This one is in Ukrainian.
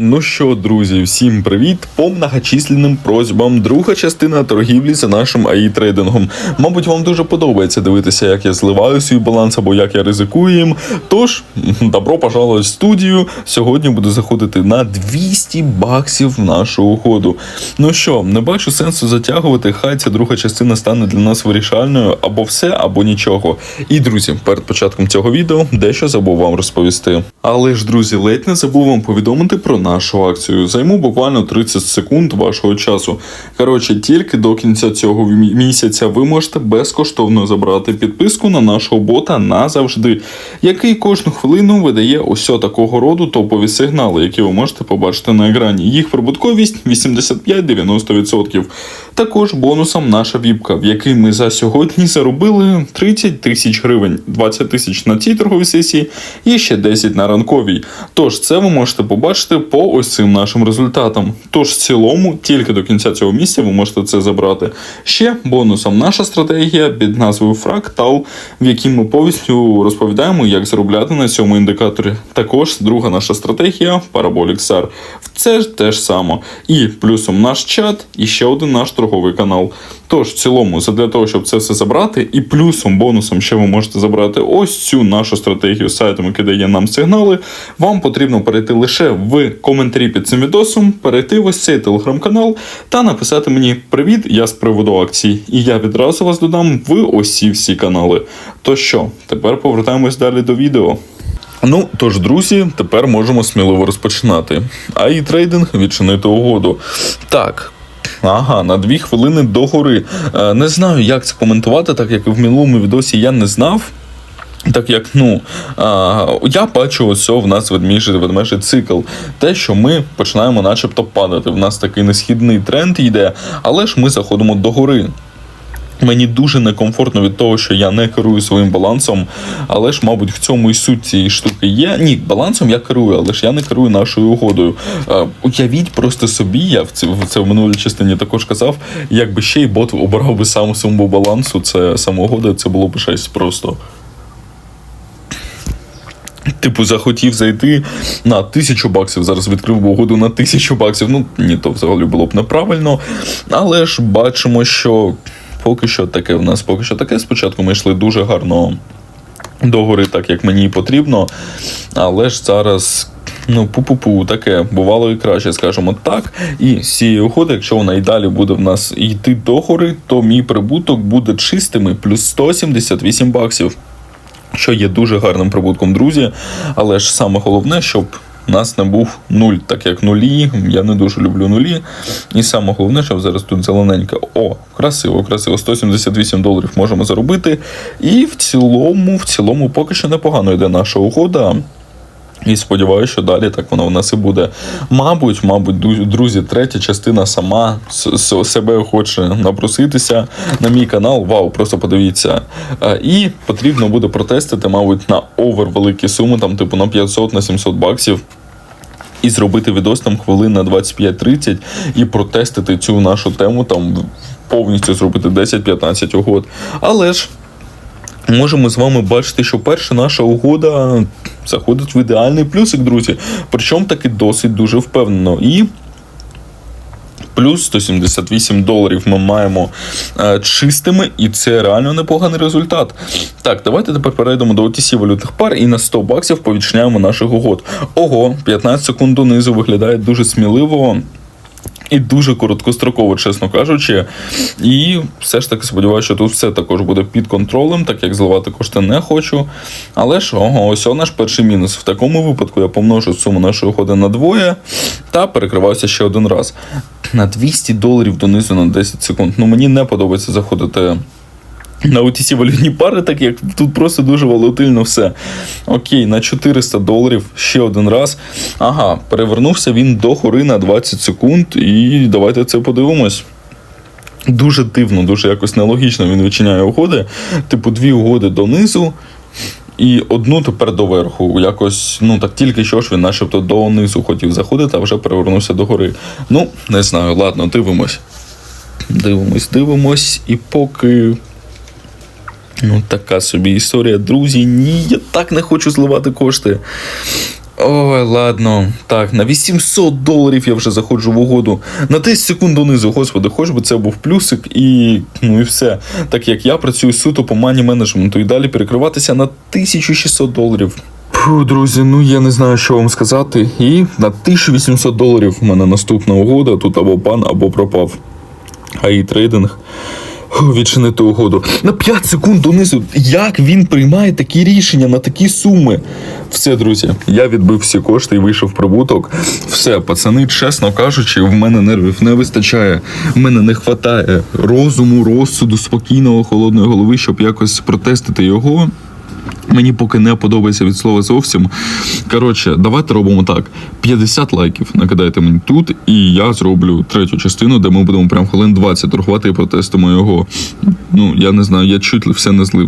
Ну що, друзі, всім привіт! По многочисленним просьбам. Друга частина торгівлі за нашим АІ трейдингом. Мабуть, вам дуже подобається дивитися, як я зливаю свій баланс або як я ризикую їм. Тож, добро пожаловать в студію. Сьогодні буду заходити на 200 баксів нашу угоду. Ну що, не бачу сенсу затягувати. Хай ця друга частина стане для нас вирішальною або все, або нічого. І друзі, перед початком цього відео дещо забув вам розповісти. Але ж, друзі, ледь не забув вам повідомити про нашу акцію. Займу буквально 30 секунд вашого часу. Коротше, тільки до кінця цього місяця ви можете безкоштовно забрати підписку на нашого бота назавжди, який кожну хвилину видає ось такого роду топові сигнали, які ви можете побачити на екрані. Їх прибутковість 85-90%. Також бонусом наша віпка, в якій ми за сьогодні заробили 30 тисяч гривень, 20 тисяч на цій торговій сесії і ще 10 на ранковій. Тож це ви можете побачити по ось цим нашим результатам. Тож в цілому, тільки до кінця цього місяця ви можете це забрати. Ще бонусом наша стратегія під назвою Фрактал, в якій ми повністю розповідаємо, як заробляти на цьому індикаторі. Також друга наша стратегія Parabolic SAR. Це ж те ж саме. І плюсом наш чат, і ще один наш торговий канал. Тож, в цілому, для того, щоб це все забрати, і плюсом, бонусом ще ви можете забрати ось цю нашу стратегію сайтом, який дає нам сигнали. Вам потрібно перейти лише в коментарі під цим відосом, перейти в ось цей телеграм-канал та написати мені Привіт, я з приводу акцій. І я відразу вас додам в ось ці всі канали. То що, тепер повертаємось далі до відео. Ну, тож, друзі, тепер можемо сміливо розпочинати. А і трейдинг відчинити угоду. Так. Ага, на дві хвилини догори. Е, не знаю, як це коментувати, так як в минулому відосі я не знав. Так як, ну, а, я бачу ось в нас ведмежий, ведмежий цикл. Те, що ми починаємо начебто падати. В нас такий несхідний тренд йде, але ж ми заходимо догори. Мені дуже некомфортно від того, що я не керую своїм балансом, але ж, мабуть, в цьому і суть цієї штуки є. Ні, балансом я керую, але ж я не керую нашою угодою. Е, уявіть просто собі, я в це, в це в минулій частині також казав, якби ще й бот обрав би сам суму балансу, це самоугода, це було б щось просто. Типу, захотів зайти на тисячу баксів. Зараз відкрив угоду на тисячу баксів. Ну, ні, то взагалі було б неправильно. Але ж бачимо, що поки що таке в нас поки що таке. Спочатку ми йшли дуже гарно догори, так як мені і потрібно. Але ж зараз. Ну, пу-пу-пу, таке бувало і краще, скажімо так. І з цієї угоди, якщо вона і далі буде в нас йти догори, то мій прибуток буде чистими плюс 178 баксів що є дуже гарним прибутком, друзі. Але ж саме головне, щоб нас не був нуль, так як нулі. Я не дуже люблю нулі. І саме головне, щоб зараз тут зелененька. О, красиво, красиво. 178 доларів можемо заробити. І в цілому, в цілому, поки що непогано йде наша угода. І сподіваюся, що далі так воно в нас і буде. Мабуть, мабуть, друзі, третя частина сама себе хоче напроситися на мій канал. Вау, просто подивіться. Е, І потрібно буде протестити, мабуть, на овер великі суми, там, типу, на 500 на 700 баксів. І зробити відос там хвилин на 25-30 і протестити цю нашу тему, там повністю зробити 10-15 угод. Але ж можемо з вами бачити, що перша наша угода заходить в ідеальний плюсик, друзі. Причому таки досить дуже впевнено. І плюс 178 доларів ми маємо е, чистими, і це реально непоганий результат. Так, давайте тепер перейдемо до OTC валютних пар і на 100 баксів повічняємо наших угод. Ого, 15 секунд донизу виглядає дуже сміливо. І дуже короткостроково, чесно кажучи. І все ж таки сподіваюся, що тут все також буде під контролем, так як зливати кошти не хочу. Але ж ого, ось наш перший мінус. В такому випадку я помножу суму нашої ходи на двоє та перекриваюся ще один раз. На 200 доларів донизу на 10 секунд. Ну мені не подобається заходити. На OTC валютні пари, так як тут просто дуже волатильно все. Окей, на 400 доларів ще один раз. Ага, перевернувся він до гори на 20 секунд, і давайте це подивимось. Дуже дивно, дуже якось нелогічно він відчиняє угоди. Типу, дві угоди донизу. І одну тепер доверху. Якось, ну так тільки що ж він начебто донизу хотів заходити, а вже перевернувся до гори. Ну, не знаю, ладно, дивимось. Дивимось, дивимось, і поки Ну, така собі історія. Друзі, ні, я так не хочу зливати кошти. Ой, ладно. Так, на 800 доларів я вже заходжу в угоду. На 10 секунд донизу, господи, хоч би це був плюсик і ну і все. Так як я працюю суто по мані менеджменту і далі перекриватися на 1600 доларів. Фу, друзі, ну я не знаю, що вам сказати. І на 1800 доларів в мене наступна угода. Тут або пан, або пропав. АІ трейдинг. Відчинити угоду. На 5 секунд донизу. Як він приймає такі рішення на такі суми? Все, друзі, я відбив всі кошти і вийшов прибуток. Все, пацани, чесно кажучи, в мене нервів не вистачає. В мене не вистачає розуму, розсуду, спокійного, холодної голови, щоб якось протестити його. Мені поки не подобається від слова зовсім. Коротше, давайте робимо так: 50 лайків накидайте мені тут, і я зроблю третю частину, де ми будемо прям хвилин 20 торгувати і протестимо його. Ну, я не знаю, я чуть ли все не злив.